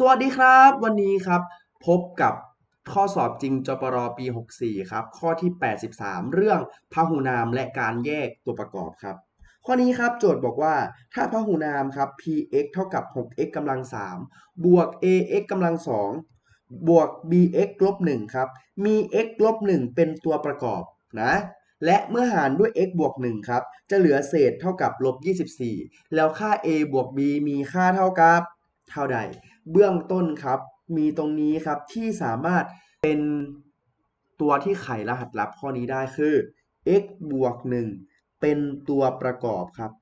สวัสดีครับ วันนี้ครับ พบกับข้อสอบจริงจปรปี 64 ครับ ข้อที่ 83 เรื่องพหูนามและการแยกตัวประกอบครับ ข้อนี้ครับโจทย์บอกว่าถ้าพหูนามครับ px เท่ากับ 6x กำลัง 3 บวก ax กำลัง 2 บวก bx ลบ 1 ครับ มี x ลบ 1 เป็นตัวประกอบนะและเมื่อหารด้วย x บวก 1 ครับ จะเหลือเศษเท่ากับลบ 24 แล้วค่า a บวก b มีค่าเท่ากับ เท่าใด เบื้องต้นครับ มีตรงนี้ครับที่สามารถเป็นตัวที่ไขรหัสลับข้อนี้ได้คือ x บวก1เป็นตัวประกอบครับ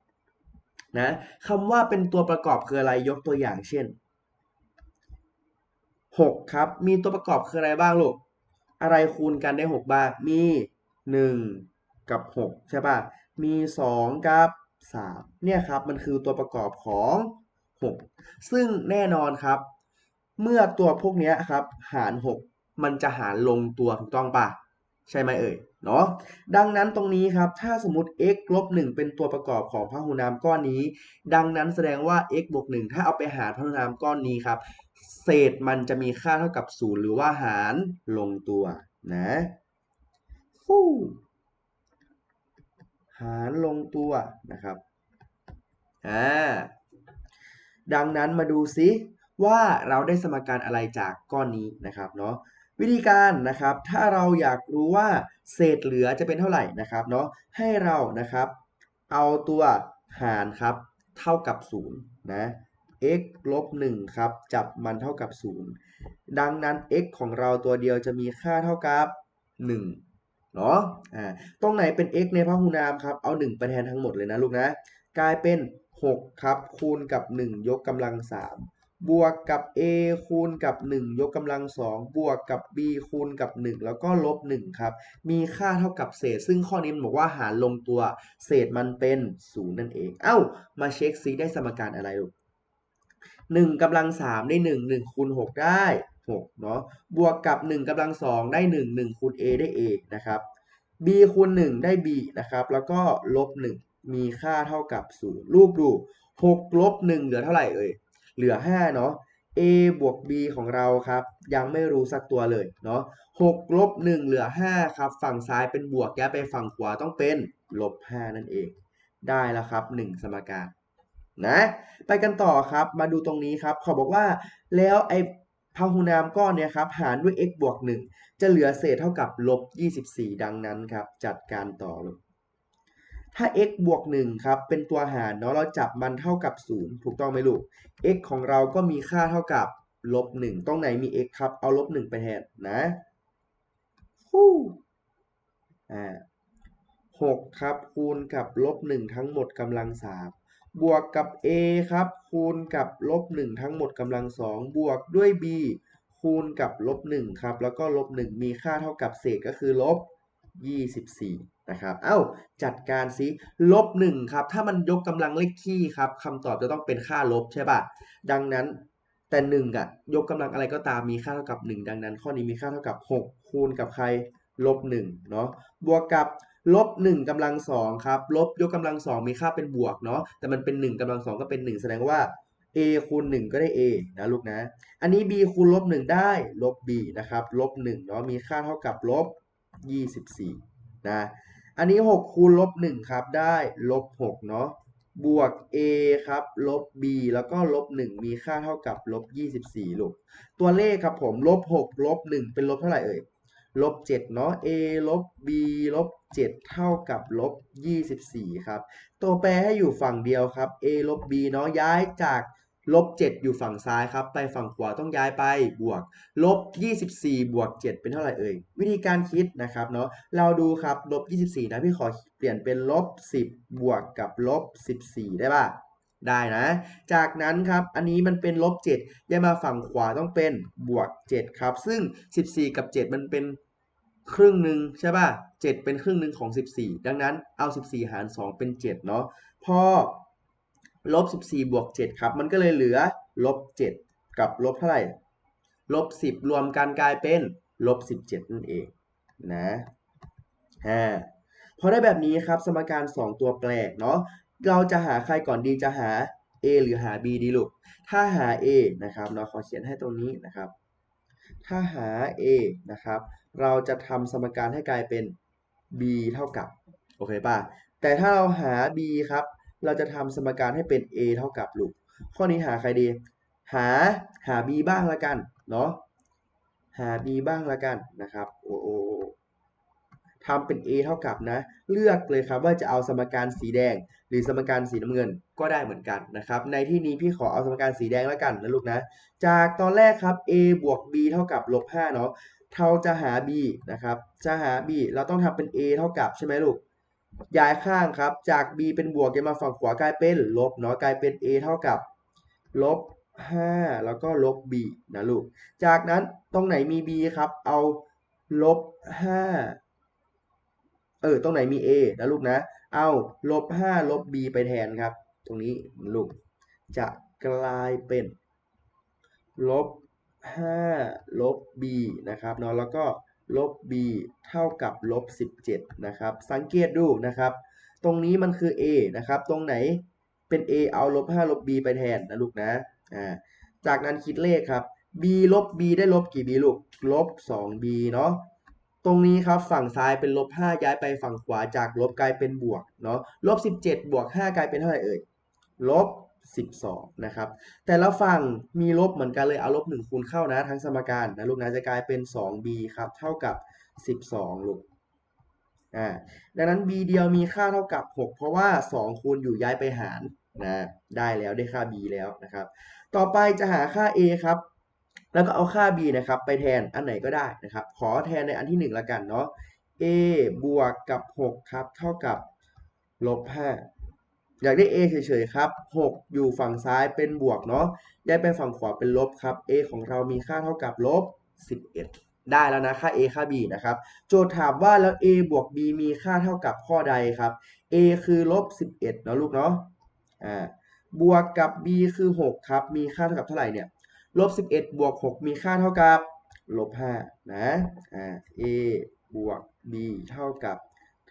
นะคำว่าเป็นตัวประกอบคืออะไรยกตัวอย่างเช่น 6 ครับ มีตัวประกอบคืออะไรบ้างลูก อะไรคูณกันได้ 6 บ้าง มี 1 กับ 6 ใช่ป่ะมี 2 กับ 3 เนี่ยครับ มันคือตัวประกอบของ 6 ซึ่งแน่นอนครับ เมื่อตัวพวกนี้ครับ หาร 6 มันจะหารลงตัวถูกต้องปะใช่ไหมเอ่ยเนาะดังนั้นตรงนี้ครับ ถ้าสมมติ x ลบ1เป็นตัวประกอบของพหูนามก้อนนี้ ดังนั้นแสดงว่า x บวก1ถ้าเอาไปหารพหูนามก้อนนี้ครับ เศษมันจะมีค่าเท่ากับ0หรือว่าหารลงตัวนะฟู่หารลงตัวนะครับ อ่า ดังนั้นมาดูซิว่าเราได้สมการอะไรจากก้อนนี้นะครับเนาะวิธีการนะครับถ้าเราอยากรู้ว่าเศษเหลือจะเป็นเท่าไหร่นะครับเนาะให้เรานะครับเอาตัวหารครับเท่ากับ0นะ x ลบ1ครับจับมันเท่ากับ 0 ดังนั้น x ของเราตัวเดียวจะมีค่าเท่ากับ 1 เนาะอ่าตรงไหนเป็น x ในพหูนามครับเอา 1 ไปแทนทั้งหมดเลยนะลูกนะ กลายเป็น 6 ครับ คูณกับ 1 ยกกำลัง 3 บวกกับ a คูณกับ 1 ยกกำลัง 2 บวกกับ b คูณกับ 1 แล้วก็ลบ 1 ครับ มีค่าเท่ากับเศษ ซึ่งข้อนี้มันบอกว่าหารลงตัว เศษมันเป็น 0 นั่นเอง เอ้า มาเช็คซิได้สมการอะไรลูก1กำลัง3ได้1 1คูณ6ได้6เนาะบวกกับ1กำลัง2ได้1 1คูณ a ได้ a นะครับ b คูณ1ได้ b นะครับ แล้วก็ลบ1 มีค่าเท่ากับ0รูปดู6ลบ1เหลือเท่าไหร่เอ่ยเหลือ5เนาะ a บวก b ของเราครับ ยังไม่รู้สักตัวเลยเนาะ6ลบ1เหลือ5ครับ ฝั่งซ้ายเป็นบวกย้ไปฝั่งขวาต้องเป็นลบ5นั่นเอง ได้แล้วครับ1สมการนะไปกันต่อครับมาดูตรงนี้ครับเขาบอกว่าแล้วไอ้พหูนามก้อนเนี้ยครับหารด้วย x บวก1จะเหลือเศษเท่ากับลบ24 ดังนั้นครับ จัดการต่อเลย ถ้า x บวก1ครับ เป็นตัวหารเนาะ เราจับมันเท่ากับ 0 ถูกต้องไหมลูก x ของเราก็มีค่าเท่ากับลบ1ตรงไหนมี x ครับ เอาลบ1ไปแทนนะฮู้อ่า6ครับคูณกับลบ1ทั้งหมดกำลัง3บวกกับ a ครับคูณกับลบ1ทั้งหมดกำลัง2บวกด้วย b คูณกับลบ1ครับแล้วก็ลบ1มีค่าเท่ากับเศษก็คือลบ 24 นะครับ เอ้า จัดการซิลบ1ครับ ถ้ามันยกกำลังเลขคี่ครับคำตอบจะต้องเป็นค่าลบใช่ป่ะดังนั้นแต่1อะยกกำลังอะไรก็ตามมีค่าเท่ากับ 1 ดังนั้น ข้อนี้มีค่าเท่ากับ 6 คูณกับใครลบ1เนาะ บวกกับลบ1กำลัง2ครับ ลบยกกำลัง2มีค่าเป็นบวกเนาะ แต่มันเป็น1กำลัง2ก็เป็น 1 แสดงว่า a คูณ 1 ก็ได้ a นะลูกนะ อันนี้ b คูณลบ1ได้ลบ b นะครับ ลบ1เนาะ มีค่าเท่ากับลบ 24นะอันนี้ 6 คูณลบ1ครับได้ลบ6เนาะบวก a ครับลบ b แล้วก็ลบ 1 มีค่าเท่ากับลบ 24ลูกตัวเลขครับผมลบ 6 ลบ 1 เป็นลบเท่าไหร่เอ่ยลบ 7 เนาะ a ลบ b ลบ 7 เท่ากับลบ 24 ครับ ตัวแปรให้อยู่ฝั่งเดียวครับ a ลบ b เนาะย้ายจาก ลบ7อยู่ฝั่งซ้ายครับ ไปฝั่งขวาต้องย้ายไปบวกลบ24 บวก 7 เป็นเท่าไหร่เอ่ย วิธีการคิดนะครับเนาะเราดูครับลบ24 นะพี่ขอเปลี่ยนเป็นลบ10 บวกกับลบ14 ได้ป่ะได้นะ จากนั้นครับ อันนี้มันเป็นลบ7ย้ายมาฝั่งขวาต้องเป็นบวก 7 ครับ ซึ่ง 14 กับ 7 มันเป็นครึ่งหนึ่งใช่ป่ะ 7 เป็นครึ่งหนึ่งของ 14 ดังนั้นเอา 14 หาร 2 เป็น 7 เนาะ พอ ลบ14บวก7ครับ มันก็เลยเหลือลบ7กับลบเท่าไหร่ลบ10 รวมกันกลายเป็นลบ17นั่นเองนะฮ่าพอได้แบบนี้ครับสมการ 2 ตัวแปรเนาะเราจะหาใครก่อนดีจะหา A หรือหา B ดีลูกถ้าหา A นะครับเนาะขอเขียนให้ตรงนี้นะครับ ถ้าหา A นะครับ เราจะทำสมการให้กลายเป็น B เท่ากับโอเคป่ะแต่ถ้าเราหา B ครับ เราจะทำสมการให้เป็น A เท่ากับลูกข้อนี้หาใครดี หาหา B บ้างละกันเนาะหา B บ้างละกันนะครับโอ้โอทำเป็น A เท่ากับนะ เลือกเลยครับว่าจะเอาสมการสีแดง หรือสมการสีน้ำเงินก็ได้เหมือนกันนะครับ ในที่นี้พี่ขอเอาสมการสีแดงแล้วกันนะลูกนะ จากตอนแรกครับ a บวก b เท่ากับลบ5เนาะเราจะหา b นะครับ จะหา b เราต้องทำเป็น a เท่ากับใช่ไหมลูก ย้ายข้างครับ จาก b เป็นบวกจะมาฝั่งขวากลายเป็นลบเนาะกลายเป็น a เท่ากับลบ5แล้วก็ลบ b นะลูก จากนั้นตรงไหนมี b ครับ เอาลบ5เออ ตรงไหนมี a นะลูกนะ เอาลบ5ลบ b ไปแทนครับ ตรงนี้ลูก จะกลายเป็นลบ5ลบ b นะครับเนาะแล้วก็ ลบ b เท่ากับลบ 17 นะครับ สังเกตดูนะครับ ตรงนี้มันคือ a นะครับ ตรงไหนเป็น a เอาลบ5ลบ b ไปแทนนะลูกนะ อ่า จากนั้นคิดเลขครับ b ลบ b ได้ลบกี่ b ลูก ลบ 2b เนาะ ตรงนี้ครับฝั่งซ้ายเป็นลบ 5 ย้ายไปฝั่งขวาจากลบกลายเป็นบวกเนาะ ลบ 17 บวก 5 กลายเป็นเท่าไหร่เอ่ย ลบ 12 นะครับ แต่ละฝั่งมีลบเหมือนกันเลยเอาลบ1คูณเข้านะทั้งสมการนะลูกนะจะกลายเป็น 2b ครับเท่ากับ 12 ลูกอ่าดังนั้น b เดียวมีค่าเท่ากับ 6 เพราะว่า 2 คูณอยู่ย้ายไปหารนะได้แล้วได้ค่า b แล้วนะครับ ต่อไปจะหาค่า a ครับ แล้วก็เอาค่า b นะครับ ไปแทนอันไหนก็ได้นะครับ ขอแทนในอันที่ 1 ละกันเนาะ a บวกกับ 6 ครับ เท่ากับลบ5 อยากได้ a เฉยๆครับ 6 อยู่ฝั่งซ้ายเป็นบวกเนาะย้ายไปฝั่งขวาเป็นลบครับ a ของเรามีค่าเท่ากับลบ 11 ได้แล้วนะค่า a ค่า b นะครับ โจทย์ถามว่าแล้ว a บวก b มีค่าเท่ากับข้อใดครับ a คือลบ 11เนาะลูกเนาะ อ่า บวกกับ b คือ 6 ครับ มีค่าเท่ากับเท่าไหร่เนี่ย ลบ 11 บวก 6 มีค่าเท่ากับลบ5นะ อ่า a บวก b เท่ากับ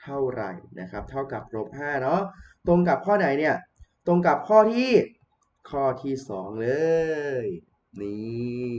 เท่าไหร่นะครับ เท่ากับลบ5เนาะตรงกับข้อไหนเนี่ย ตรงกับข้อที่ข้อที่ 2 เลย นี่